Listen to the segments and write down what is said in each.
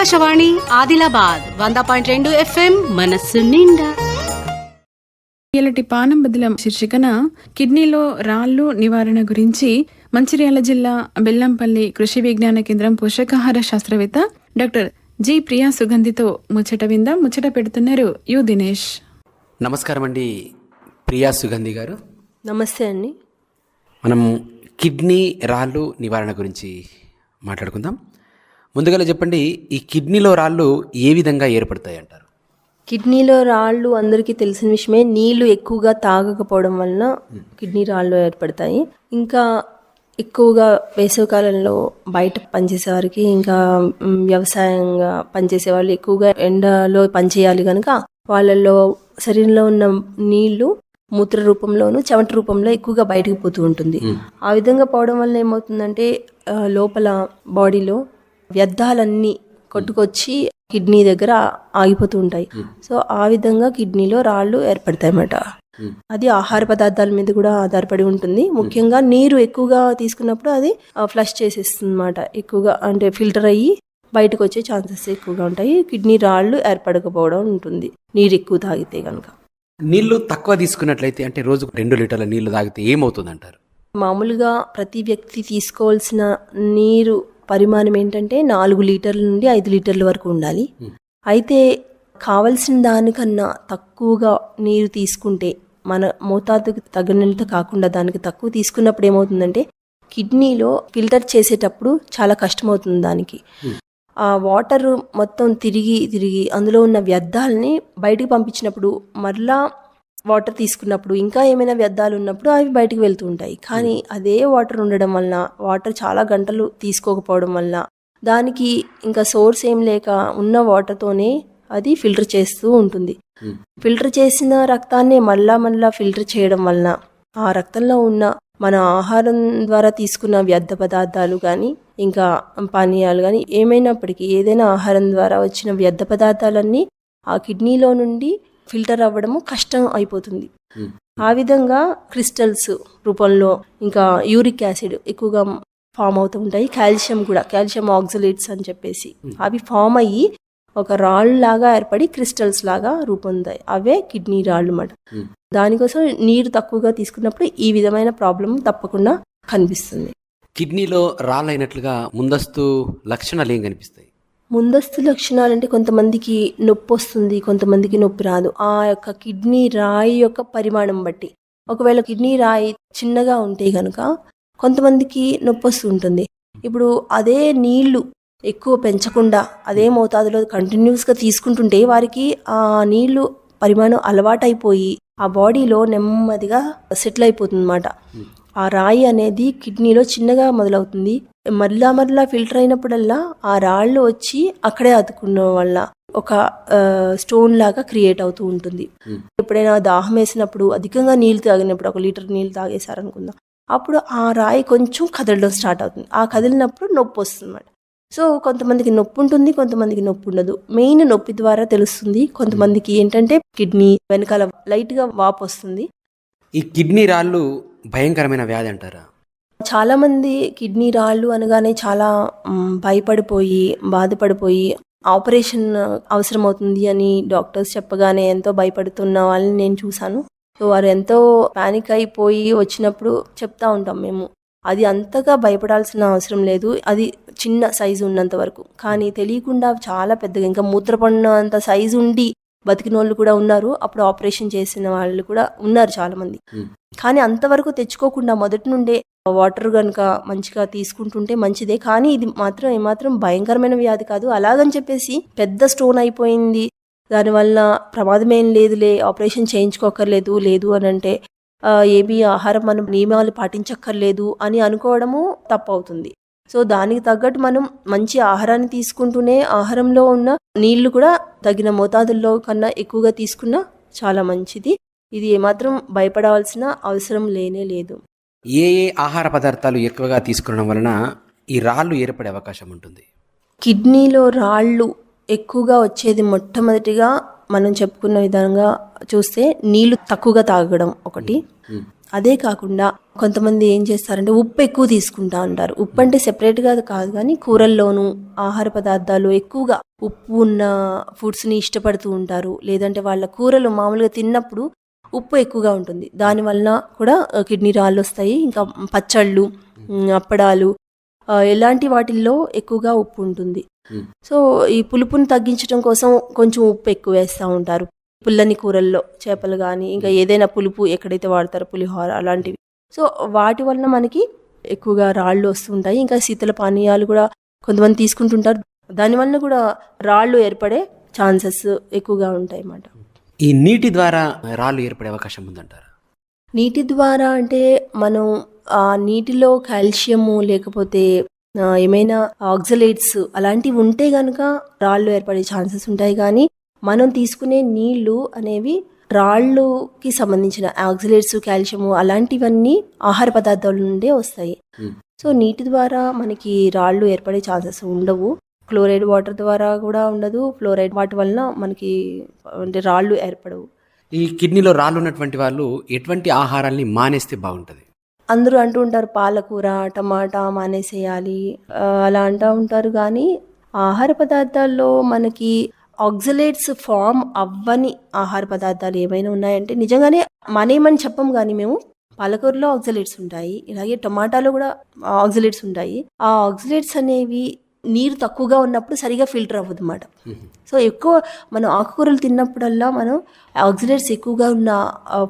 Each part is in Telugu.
ఆకాశవాణి ఆదిలాబాద్ వంద పాయింట్ రెండు ఎఫ్ఎం మనస్సు నిండా. ఇలాంటి పానం బదిలం శీర్షికన కిడ్నీలో రాళ్ళు నివారణ గురించి మంచిర్యాల జిల్లా బెల్లంపల్లి కృషి విజ్ఞాన కేంద్రం పోషకాహార శాస్త్రవేత్త డాక్టర్ జి ప్రియా సుగంధితో ముచ్చట విందాం. ముచ్చట పెడుతున్నారు యు దినేష్. నమస్కారం అండి ప్రియా సుగంధి గారు. నమస్తే అండి. మనం కిడ్నీ రాళ్ళు నివారణ గురించి మాట్లాడుకుందాం. ముందుగా చెప్పండి ఈ కిడ్నీలో రాళ్ళు ఏ విధంగా ఏర్పడతాయి అంటారు? కిడ్నీలో రాళ్ళు అందరికీ తెలిసిన విషయమే నీళ్ళు ఎక్కువగా తాగకపోవడం వలన కిడ్నీ రాళ్ళు ఏర్పడతాయి. ఇంకా ఎక్కువగా వేసవికాలంలో బయట పనిచేసే వారికి ఇంకా వ్యవసాయంగా పనిచేసే వాళ్ళు ఎక్కువగా ఎండలో పనిచేయాలి కనుక వాళ్ళల్లో శరీరంలో ఉన్న నీళ్ళు మూత్ర రూపంలోను చెమట రూపంలో ఎక్కువగా బయటకు పోతూ ఉంటుంది. ఆ విధంగా పోవడం వల్ల ఏమవుతుందంటే లోపల బాడీలో వ్యర్థాలన్నీ కొట్టుకొచ్చి కిడ్నీ దగ్గర ఆగిపోతూ ఉంటాయి. సో ఆ విధంగా కిడ్నీలో రాళ్ళు ఏర్పడతాయి అన్నమాట అది ఆహార పదార్థాల మీద కూడా ఆధారపడి ఉంటుంది. ముఖ్యంగా నీరు ఎక్కువగా తీసుకున్నప్పుడు అది ఫ్లష్ చేసేస్తుంది అనమాట ఎక్కువగా అంటే ఫిల్టర్ అయ్యి బయటకు వచ్చే ఛాన్సెస్ ఎక్కువగా ఉంటాయి. కిడ్నీ రాళ్ళు ఏర్పడకపోవడం ఉంటుంది. నీరు ఎక్కువ తాగితే కనుక నీళ్ళు తక్కువ తీసుకున్నట్లయితే అంటే రోజుకు రెండు లీటర్ల నీళ్ళు తాగితే ఏమవుతుంది అంటారు మామూలుగా ప్రతి వ్యక్తి తీసుకోవాల్సిన నీరు పరిమాణం ఏంటంటే నాలుగు లీటర్ల నుండి ఐదు లీటర్ల వరకు ఉండాలి. అయితే కావలసిన దానికన్నా తక్కువగా నీరు తీసుకుంటే మన మోతాదుకు తగినంత కాకుండా దానికి తక్కువ తీసుకున్నప్పుడు ఏమవుతుందంటే కిడ్నీలో ఫిల్టర్ చేసేటప్పుడు చాలా కష్టమవుతుంది దానికి. ఆ వాటర్ మొత్తం తిరిగి తిరిగి అందులో ఉన్న వ్యర్థాలని బయటకు పంపించినప్పుడు మరలా వాటర్ తీసుకున్నప్పుడు ఇంకా ఏమైనా వ్యర్థాలు ఉన్నప్పుడు అవి బయటికి వెళ్తూ ఉంటాయి. కానీ అదే వాటర్ ఉండడం వలన వాటర్ చాలా గంటలు తీసుకోకపోవడం వలన దానికి ఇంకా సోర్స్ ఏం లేక ఉన్న వాటర్తోనే అది ఫిల్టర్ చేస్తూ ఉంటుంది. ఫిల్టర్ చేసిన రక్తాన్ని మళ్ళా మళ్ళా ఫిల్టర్ చేయడం వలన ఆ రక్తంలో ఉన్న మన ఆహారం ద్వారా తీసుకున్న వ్యర్థ పదార్థాలు కానీ ఇంకా పానీయాలు కానీ ఏమైనప్పటికీ ఏదైనా ఆహారం ద్వారా వచ్చిన వ్యర్థ పదార్థాలన్నీ ఆ కిడ్నీలో నుండి ఫిల్టర్ అవ్వడము కష్టం అయిపోతుంది. ఆ విధంగా క్రిస్టల్స్ రూపంలో ఇంకా యూరిక్ యాసిడ్ ఎక్కువగా ఫామ్ అవుతూ ఉంటాయి. కాల్షియం కూడా కాల్షియం ఆక్సిలేట్స్ అని చెప్పేసి. అవి ఫామ్ అయ్యి ఒక రాళ్ళు లాగా ఏర్పడి క్రిస్టల్స్ లాగా రూపొందాయి. అవే కిడ్నీ రాళ్ళు అన్నమాట. దానికోసం నీరు తక్కువగా తీసుకున్నప్పుడు ఈ విధమైన ప్రాబ్లం తప్పకుండా కనిపిస్తుంది. కిడ్నీలో రాళ్ళు అయినట్లుగా ముందస్తు లక్షణాలు ఏం కనిపిస్తాయి? ముందస్తు లక్షణాలు అంటే కొంతమందికి నొప్పి వస్తుంది కొంతమందికి నొప్పి రాదు. ఆ యొక్క కిడ్నీ రాయి యొక్క పరిమాణం బట్టి. ఒకవేళ కిడ్నీ రాయి చిన్నగా ఉంటే కనుక కొంతమందికి నొప్పి వస్తుంటుంది ఇప్పుడు అదే నీళ్ళు ఎక్కువ పెంచకుండా అదే మోతాదులో కంటిన్యూస్గా తీసుకుంటుంటే వారికి ఆ నీళ్ళు పరిమాణం అలవాటైపోయి ఆ బాడీలో నెమ్మదిగా సెటిల్ అయిపోతుంది అనమాట ఆ రాయి అనేది కిడ్నీలో చిన్నగా మొదలవుతుంది. మరలా మరలా ఫిల్టర్ అయినప్పుడల్లా ఆ రాళ్ళు వచ్చి అక్కడే అతుకున్న వల్ల ఒక స్టోన్ లాగా క్రియేట్ అవుతూ ఉంటుంది. ఎప్పుడైనా దాహం వేసినప్పుడు అధికంగా నీళ్ళు తాగినప్పుడు ఒక లీటర్ నీళ్ళు తాగేశారనుకుందాం. అప్పుడు ఆ రాయి కొంచెం కదలడం స్టార్ట్ అవుతుంది. ఆ కదిలినప్పుడు నొప్పి వస్తుంది అన్నమాట సో కొంతమందికి నొప్పి ఉంటుంది కొంతమందికి నొప్పి ఉండదు. మెయిన్ నొప్పి ద్వారా తెలుస్తుంది కొంతమందికి ఏంటంటే కిడ్నీ వెనకాల లైట్గా వాపు వస్తుంది. ఈ కిడ్నీ రాళ్ళు భయంకరమైన వ్యాధి అంటారా? చాలామంది కిడ్నీ రాళ్ళు అనగానే చాలా భయపడిపోయి బాధపడిపోయి ఆపరేషన్ అవసరం అవుతుంది అని డాక్టర్స్ చెప్పగానే ఎంతో భయపడుతున్న వాళ్ళని నేను చూశాను. సో వారు ఎంతో పానిక్ అయిపోయి వచ్చినప్పుడు చెప్తా ఉంటాం మేము. అది అంతగా భయపడాల్సిన అవసరం లేదు. అది చిన్న సైజు ఉన్నంత వరకు. కానీ తెలియకుండా చాలా పెద్దగా ఇంకా మూత్రపడినంత సైజు ఉండి బతికిన వాళ్ళు కూడా ఉన్నారు. అప్పుడు ఆపరేషన్ చేసిన వాళ్ళు కూడా ఉన్నారు చాలా మంది కానీ అంతవరకు తెచ్చుకోకుండా మొదటి నుండే వాటర్ కనుక మంచిగా తీసుకుంటుంటే మంచిదే. కానీ ఇది మాత్రం ఏమాత్రం భయంకరమైన వ్యాధి కాదు. అలాగని చెప్పేసి పెద్ద స్టోన్ అయిపోయింది. దానివల్ల ప్రమాదం ఏం లేదులే ఆపరేషన్ చేయించుకోకర్లేదు లేదు అని అంటే ఏమీ ఆహారం మనం నియమాలు పాటించక్కర్లేదు అని అనుకోవడము తప్పు అవుతుంది సో దానికి తగ్గట్టు మనం మంచి ఆహారాన్ని తీసుకుంటూనే ఆహారంలో ఉన్న నీళ్ళు కూడా తగిన మోతాదుల్లో కన్నా ఎక్కువగా తీసుకున్నా చాలా మంచిది. ఇది ఏమాత్రం భయపడవలసిన అవసరం లేనే లేదు. ఏ ఏ ఆహార పదార్థాలు ఎక్కువగా తీసుకోవడం వలన ఈ రాళ్ళు ఏర్పడే అవకాశం ఉంటుంది? కిడ్నీలో రాళ్ళు ఎక్కువగా వచ్చేది మొట్టమొదటిగా మనం చెప్పుకున్న విధంగా చూస్తే నీళ్ళు తక్కువగా తాగడం ఒకటి. అదే కాకుండా కొంతమంది ఏం చేస్తారంటే ఉప్పు ఎక్కువ తీసుకుంటా ఉంటారు ఉప్పు అంటే సెపరేట్గా కాదు కానీ కూరల్లోనూ ఆహార పదార్థాలు ఎక్కువగా ఉప్పు ఉన్న ఫుడ్స్ని ఇష్టపడుతూ ఉంటారు. లేదంటే వాళ్ళ కూరలు మామూలుగా తిన్నప్పుడు ఉప్పు ఎక్కువగా ఉంటుంది. దానివల్ల కూడా కిడ్నీ రాళ్ళు వస్తాయి ఇంకా పచ్చళ్ళు అప్పడాలు ఎలాంటి వాటిల్లో ఎక్కువగా ఉప్పు ఉంటుంది. సో ఈ పులుపుని తగ్గించడం కోసం కొంచెం ఉప్పు ఎక్కువ వేస్తూ ఉంటారు. పుల్లని కూరల్లో చేపలు కానీ ఇంకా ఏదైనా పులుపు ఎక్కడైతే వాడతారో పులిహోర అలాంటివి. సో వాటి వలన మనకి ఎక్కువగా రాళ్ళు వస్తుంటాయి. ఇంకా శీతల పానీయాలు కూడా కొంతమంది తీసుకుంటుంటారు. దానివల్ల కూడా రాళ్ళు ఏర్పడే ఛాన్సెస్ ఎక్కువగా ఉంటాయి అన్నమాట ఈ నీటి ద్వారా రాళ్ళు ఏర్పడే అవకాశం ఉందంటారా? నీటి ద్వారా అంటే మనం ఆ నీటిలో కాల్షియము లేకపోతే ఏమైనా ఆక్సలేట్స్ అలాంటివి ఉంటే గనుక రాళ్ళు ఏర్పడే ఛాన్సెస్ ఉంటాయి. కానీ మనం తీసుకునే నీళ్ళు అనేవి రాళ్ళుకి సంబంధించిన ఆక్సిలేట్స్ కాల్షియము అలాంటివన్నీ ఆహార పదార్థాల నుండే వస్తాయి. సో నీటి ద్వారా మనకి రాళ్ళు ఏర్పడే ఛాన్సెస్ ఉండవు. క్లోరైడ్ వాటర్ ద్వారా కూడా ఉండదు. ఫ్లోరైడ్ వాటి వలన మనకి అంటే రాళ్ళు ఏర్పడవు. ఈ కిడ్నీలో రాళ్ళు ఉన్నటువంటి వాళ్ళు ఎటువంటి ఆహారాల్ని మానేస్తే బాగుంటుంది? అందరూ అంటూ ఉంటారు పాలకూర టమాటా మానేసేయాలి. అలా అంటూ ఉంటారు. కానీ ఆహార పదార్థాల్లో మనకి ఆక్సిలేట్స్ ఫామ్ అవ్వని ఆహార పదార్థాలు ఏమైనా ఉన్నాయంటే నిజంగానే మనేమని చెప్పం కానీ మేము పాలకూరలో ఆక్సిలేట్స్ ఉంటాయి ఇలాగే టమాటాలో కూడా ఆక్సిలేట్స్ ఉంటాయి. ఆ ఆక్సిలేట్స్ అనేవి నీరు తక్కువగా ఉన్నప్పుడు సరిగా ఫిల్టర్ అవ్వదు అన్నమాట సో ఎక్కువ మనం ఆకుకూరలు తిన్నప్పుడల్లా మనం ఆక్సిలేట్స్ ఎక్కువగా ఉన్న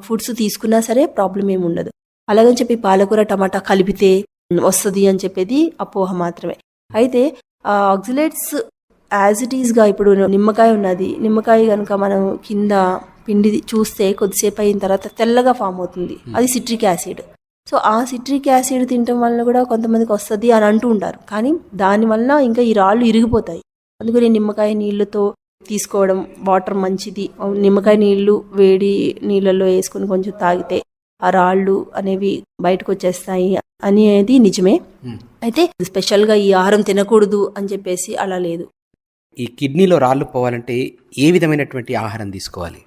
ఫుడ్స్ తీసుకున్నా సరే ప్రాబ్లం ఏమి ఉండదు. అలాగని చెప్పి పాలకూర టమాటా కలిపితే వస్తుంది అని చెప్పేది అపోహ మాత్రమే. అయితే ఆ ఆక్సిలేట్స్ యాజ్ ఇట్ ఈస్గా ఇప్పుడు నిమ్మకాయ ఉన్నది. నిమ్మకాయ కనుక మనం కింద పిండి చూస్తే కొద్దిసేపు అయిన తర్వాత తెల్లగా ఫామ్ అవుతుంది. అది సిట్రిక్ యాసిడ్ సో ఆ సిట్రిక్ యాసిడ్ తినటం వల్ల కూడా కొంతమందికి వస్తుంది అని అంటూ ఉంటారు. కానీ దానివల్ల ఇంకా ఈ రాళ్ళు ఇరిగిపోతాయి. అందుకని నిమ్మకాయ నీళ్ళతో తీసుకోవడం వాటర్ మంచిది. నిమ్మకాయ నీళ్ళు వేడి నీళ్ళల్లో వేసుకొని కొంచెం తాగితే ఆ రాళ్ళు అనేవి బయటకు వచ్చేస్తాయి అనేది నిజమే. Hmm. అయితే స్పెషల్గా ఈ ఆహారం తినకూడదు అని చెప్పేసి అలా లేదు. ఈ కిడ్నీలో రాళ్ళు పోవాలంటే ఏ విధమైనటువంటి ఆహారం తీసుకోవాలి?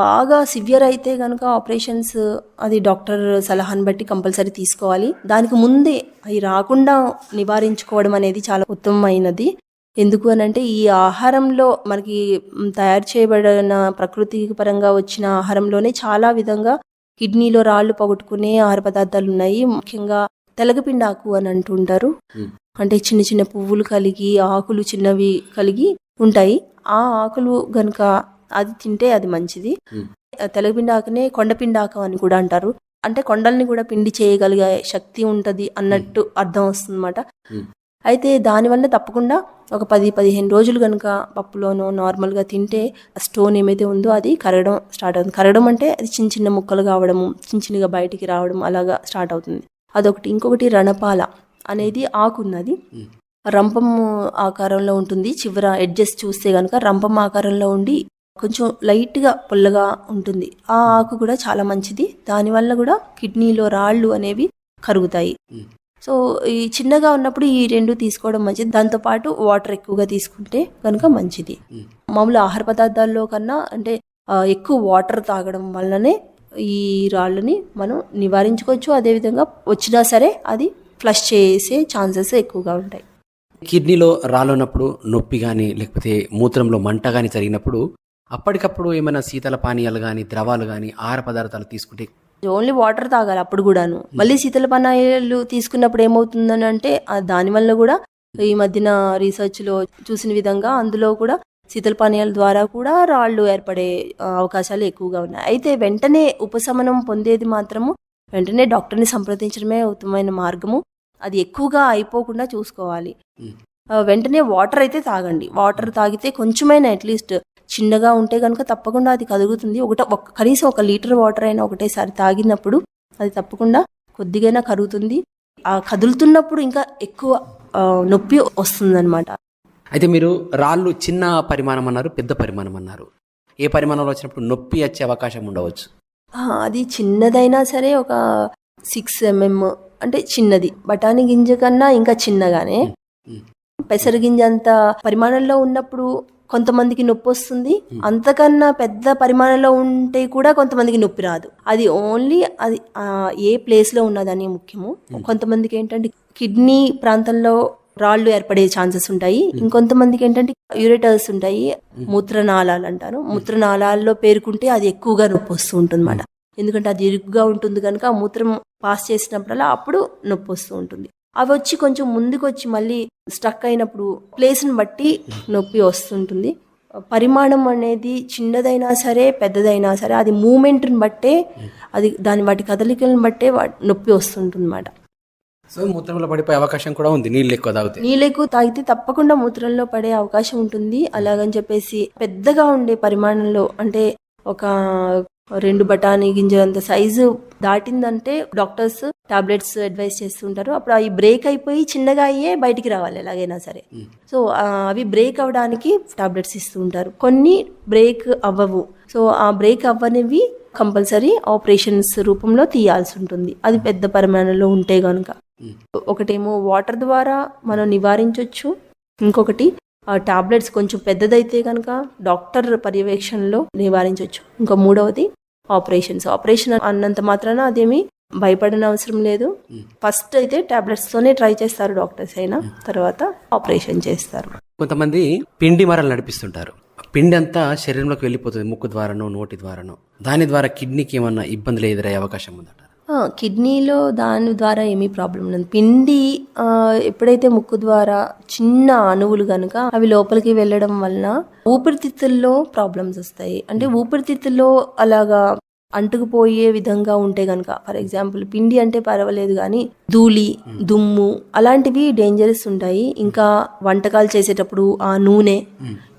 బాగా సివియర్ అయితే కనుక ఆపరేషన్స్ అది డాక్టర్ సలహాను బట్టి కంపల్సరీ తీసుకోవాలి. దానికి ముందే అవి రాకుండా నివారించుకోవడం అనేది చాలా ఉత్తమమైనది. ఎందుకు అని అంటే ఈ ఆహారంలో మనకి తయారు చేయబడిన ప్రకృతి పరంగా వచ్చిన ఆహారంలోనే చాలా విధంగా కిడ్నీలో రాళ్ళు పోగొట్టుకునే ఆహార పదార్థాలు ఉన్నాయి. ముఖ్యంగా తెలగపిండాకు అని అంటుంటారు. అంటే చిన్న చిన్న పువ్వులు కలిగి ఆకులు చిన్నవి కలిగి ఉంటాయి. ఆ ఆకులు గనుక అది తింటే అది మంచిది. తెలగపిండాకనే కొండపిండాకం అని కూడా అంటారు. అంటే కొండల్ని కూడా పిండి చేయగలిగే శక్తి ఉంటది అన్నట్టు అర్థం వస్తుందన్నమాట. అయితే దానివల్ల తప్పకుండా ఒక పది పదిహేను రోజులు కనుక పప్పులోనో నార్మల్గా తింటే స్టోన్ ఏమైతే ఉందో అది కరగడం స్టార్ట్ అవుతుంది. కరగడం అంటే అది చిన్న చిన్న ముక్కలు కావడము చిన్న చిన్నగా బయటికి రావడం అలాగా స్టార్ట్ అవుతుంది. అదొకటి. ఇంకొకటి రణపాల అనేది ఆకు ఉన్నది రంపం ఆకారంలో ఉంటుంది. చివర ఎడ్జెస్ చూస్తే కనుక రంపం ఆకారంలో ఉండి కొంచెం లైట్గా పుల్లగా ఉంటుంది. ఆ ఆకు కూడా చాలా మంచిది. దానివల్ల కూడా కిడ్నీలో రాళ్ళు అనేవి కరుగుతాయి. సో ఈ చిన్నగా ఉన్నప్పుడు ఈ రెండు తీసుకోవడం మంచిది. దాంతోపాటు వాటర్ ఎక్కువగా తీసుకుంటే కనుక మంచిది. మామూలు ఆహార పదార్థాల్లో కన్నా అంటే ఎక్కువ వాటర్ తాగడం వల్లనే ఈ రాళ్ళని మనం నివారించుకోవచ్చు. అదేవిధంగా వచ్చినా సరే అది ఫ్లష్ చేసే ఛాన్సెస్ ఎక్కువగా ఉంటాయి. కిడ్నీలో రాళ్ళు ఉన్నప్పుడు నొప్పి కానీ లేకపోతే మూత్రంలో మంట కానీ జరిగినప్పుడు అప్పటికప్పుడు ఏమైనా శీతల పానీయాలు కానీ ద్రవాలు కానీ ఆహార పదార్థాలు తీసుకుంటే ఓన్లీ వాటర్ తాగాలి అప్పుడు కూడాను. మళ్ళీ శీతల పానీయాలు తీసుకున్నప్పుడు ఏమవుతుందని అంటే దానివల్ల కూడా ఈ మధ్యన రీసెర్చ్లో చూసిన విధంగా అందులో కూడా శీతల పానీయాల ద్వారా కూడా రాళ్ళు ఏర్పడే అవకాశాలు ఎక్కువగా ఉన్నాయి. అయితే వెంటనే ఉపశమనం పొందేది మాత్రము వెంటనే డాక్టర్ని సంప్రదించడమే ఉత్తమమైన మార్గము. అది ఎక్కువగా అయిపోకుండా చూసుకోవాలి. వెంటనే వాటర్ అయితే తాగండి. వాటర్ తాగితే కొంచెమైనా అట్లీస్ట్ చిన్నగా ఉంటే కనుక తప్పకుండా అది కదుగుతుంది. ఒకట ఒక కనీసం ఒక లీటర్ వాటర్ అయినా ఒకటేసారి తాగినప్పుడు అది తప్పకుండా కొద్దిగైనా కరుగుతుంది ఆ కదులుతున్నప్పుడు ఇంకా ఎక్కువ నొప్పి వస్తుందన్నమాట. అయితే మీరు రాళ్ళు చిన్న పరిమాణం అన్నారు పెద్ద పరిమాణం అన్నారు. ఏ పరిమాణంలో వచ్చినప్పుడు నొప్పి వచ్చే అవకాశం ఉండవచ్చు? అది చిన్నదైనా సరే ఒక సిక్స్ ఎంఎం అంటే చిన్నది. బఠానీ గింజ కన్నా ఇంకా చిన్నగానే. పెసర గింజ అంత పరిమాణంలో ఉన్నప్పుడు కొంతమందికి నొప్పి వస్తుంది. అంతకన్నా పెద్ద పరిమాణంలో ఉంటే కూడా కొంతమందికి నొప్పి రాదు. అది ఓన్లీ అది ఏ ప్లేస్లో ఉన్నదని ముఖ్యము. కొంతమందికి ఏంటంటే కిడ్నీ ప్రాంతంలో రాళ్ళు ఏర్పడే ఛాన్సెస్ ఉంటాయి. ఇంకొంతమందికి ఏంటంటే యూరేటర్స్ ఉంటాయి. మూత్రనాళాలు అంటారు. మూత్రనాళాల్లో పేరుకుంటే అది ఎక్కువగా నొప్పి వస్తూ ఉంటుంది ఎందుకంటే అది ఇరుగ్గా ఉంటుంది కనుక ఆ మూత్రం పాస్ చేసినప్పుడల్లా అప్పుడు నొప్పి వస్తూ ఉంటుంది. అవి వచ్చి కొంచెం ముందుకు వచ్చి మళ్ళీ స్టక్ అయినప్పుడు ప్లేస్ని బట్టి నొప్పి వస్తుంటుంది. పరిమాణం అనేది చిన్నదైనా సరే పెద్దదైనా సరే అది మూమెంట్ని బట్టే అది దాని వాటి కదలికలను బట్టే నొప్పి వస్తుంటుంది అన్నమాట సో మూత్రంలో పడిపోయే అవకాశం కూడా ఉంది నీళ్ళు ఎక్కువ తాగితే. నీళ్ళు ఎక్కువ తాగితే తప్పకుండా మూత్రంలో పడే అవకాశం ఉంటుంది. అలాగని చెప్పేసి పెద్దగా ఉండే పరిమాణంలో అంటే ఒక రెండు బఠానీ గింజలంత సైజు దాటిందంటే డాక్టర్స్ టాబ్లెట్స్ అడ్వైస్ చేస్తుంటారు. అప్పుడు అవి బ్రేక్ అయిపోయి చిన్నగా అయ్యే బయటికి రావాలి ఎలాగైనా సరే. సో అవి బ్రేక్ అవ్వడానికి టాబ్లెట్స్ ఇస్తూ ఉంటారు కొన్ని బ్రేక్ అవ్వవు. సో ఆ బ్రేక్ అవ్వనివి కంపల్సరీ ఆపరేషన్స్ రూపంలో తీయాల్సి ఉంటుంది. అది పెద్ద పరిమాణంలో ఉంటే గనుక. ఒకటేమో వాటర్ ద్వారా మనం నివారించవచ్చు ఇంకొకటి ఆ టాబ్లెట్స్ కొంచెం పెద్దదైతే కనుక డాక్టర్ పర్యవేక్షణలో నివారించవచ్చు ఇంకా మూడవది ఆపరేషన్స్. ఆపరేషన్ అన్నంత మాత్రాన అదేమి భయపడని అవసరం లేదు. ఫస్ట్ అయితే టాబ్లెట్స్ తోనే ట్రై చేస్తారు డాక్టర్స్ అయినా తర్వాత ఆపరేషన్ చేస్తారు. కొంతమంది పిండి మరలు నడిపిస్తుంటారు. పిండి అంతా శరీరంలోకి వెళ్ళిపోతుంది ముక్కు ద్వారానో నోటి ద్వారానో. దాని ద్వారా కిడ్నీకి ఏమన్నా ఇబ్బందులు ఎదురయ్యే అవకాశం ఉందంటారు ఆ, కిడ్నీలో దాని ద్వారా ఏమీ ప్రాబ్లం ఉండదు పిండి ఎప్పుడైతే ముక్కు ద్వారా చిన్న అణువులు కనుక అవి లోపలికి వెళ్ళడం వలన ఊపిరితిత్తుల్లో ప్రాబ్లమ్స్ వస్తాయి. అంటే ఊపిరితిత్తుల్లో అలాగా అంటుకుపోయే విధంగా ఉంటే గనుక ఫర్ ఎగ్జాంపుల్ పిండి అంటే పర్వాలేదు కానీ ధూళి దుమ్ము అలాంటివి డేంజరస్ ఉంటాయి. ఇంకా వంటకాలు చేసేటప్పుడు ఆ నూనె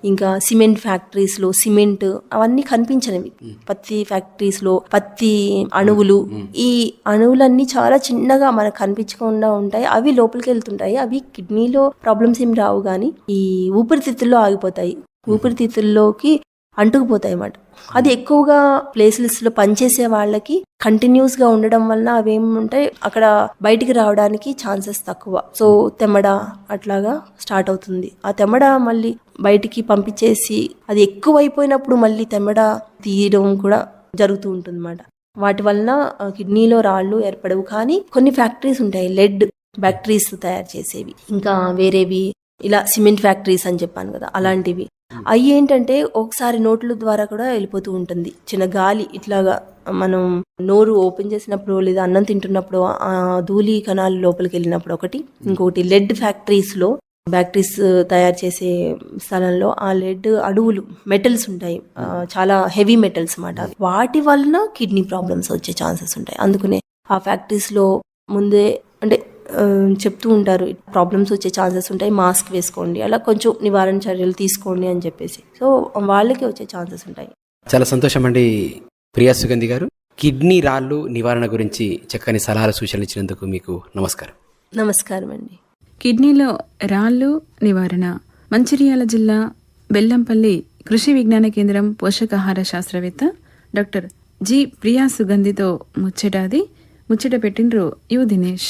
ఇంకా సిమెంట్ ఫ్యాక్టరీస్లో సిమెంట్ అవన్నీ కనిపించనివి. పత్తి ఫ్యాక్టరీస్లో పత్తి అణువులు ఈ అణువులన్నీ చాలా చిన్నగా మనకు కనిపించకుండా ఉంటాయి. అవి లోపలికి వెళ్తుంటాయి. అవి కిడ్నీలో ప్రాబ్లమ్స్ ఏం రావు కానీ ఈ ఊపిరితిత్తుల్లో ఆగిపోతాయి. ఊపిరితిత్తుల్లోకి అంటుకుపోతాయి అన్నమాట అది ఎక్కువగా ప్లేసెస్లో పనిచేసే వాళ్ళకి కంటిన్యూస్గా ఉండడం వల్ల అవి అక్కడ బయటికి రావడానికి ఛాన్సెస్ తక్కువ. సో తెమ్మడ అట్లాగా స్టార్ట్ అవుతుంది. ఆ తెమ్మడ మళ్ళీ బయటికి పంపించేసి అది ఎక్కువ అయిపోయినప్పుడు మళ్ళీ తెమ్మడ తీయడం కూడా జరుగుతూ ఉంటుంది అన్నమాట వాటి వలన కిడ్నీలో రాళ్ళు ఏర్పడవు. కానీ కొన్ని ఫ్యాక్టరీస్ ఉంటాయి. లెడ్ బ్యాక్టరీస్ తయారు చేసేవి. ఇంకా వేరేవి. ఇలా సిమెంట్ ఫ్యాక్టరీస్ అని చెప్పాను కదా. అలాంటివి. అవి ఏంటంటే ఒకసారి నోట్ల ద్వారా కూడా వెళ్ళిపోతూ ఉంటుంది. చిన్న గాలి ఇట్లాగా మనం నోరు ఓపెన్ చేసినప్పుడు లేదా అన్నం తింటున్నప్పుడు ఆ ధూళి కణాలు లోపలికి వెళ్ళినప్పుడు ఒకటి ఇంకొకటి లెడ్ ఫ్యాక్టరీస్ తయారు చేసే స్థలంలో ఆ లెడ్ అడవులు మెటల్స్ ఉంటాయి. చాలా హెవీ మెటల్స్ అన్నమాట. వాటి వలన కిడ్నీ ప్రాబ్లమ్స్ వచ్చే ఛాన్సెస్ ఉంటాయి. అందుకనే ఆ ఫ్యాక్టరీస్లో ముందే అంటే చెప్తూ ఉంటారు. ప్రాబ్లమ్స్ వచ్చే ఛాన్సెస్ ఉంటాయి. మాస్క్ వేసుకోండి. అలా కొంచెం నివారణ చర్యలు తీసుకోండి అని చెప్పేసి. సో వాళ్ళకి వచ్చే ఛాన్సెస్ ఉంటాయి. చాలా సంతోషం అండి ప్రియా సుగంధి గారు. కిడ్నీ రాళ్ళు నివారణ గురించి చక్కని సలహాలు సూచనలు ఇచ్చినందుకు మీకు నమస్కారం. నమస్కారం అండి. కిడ్నీలో రాళ్ళు నివారణ. మంచిర్యాల జిల్లా బెల్లంపల్లి కృషి విజ్ఞాన కేంద్రం పోషకాహార శాస్త్రవేత్త డాక్టర్ జి ప్రియా సుగంధితో ముచ్చటాది. ముచ్చట పెట్టిండ్రు యు దినేష్.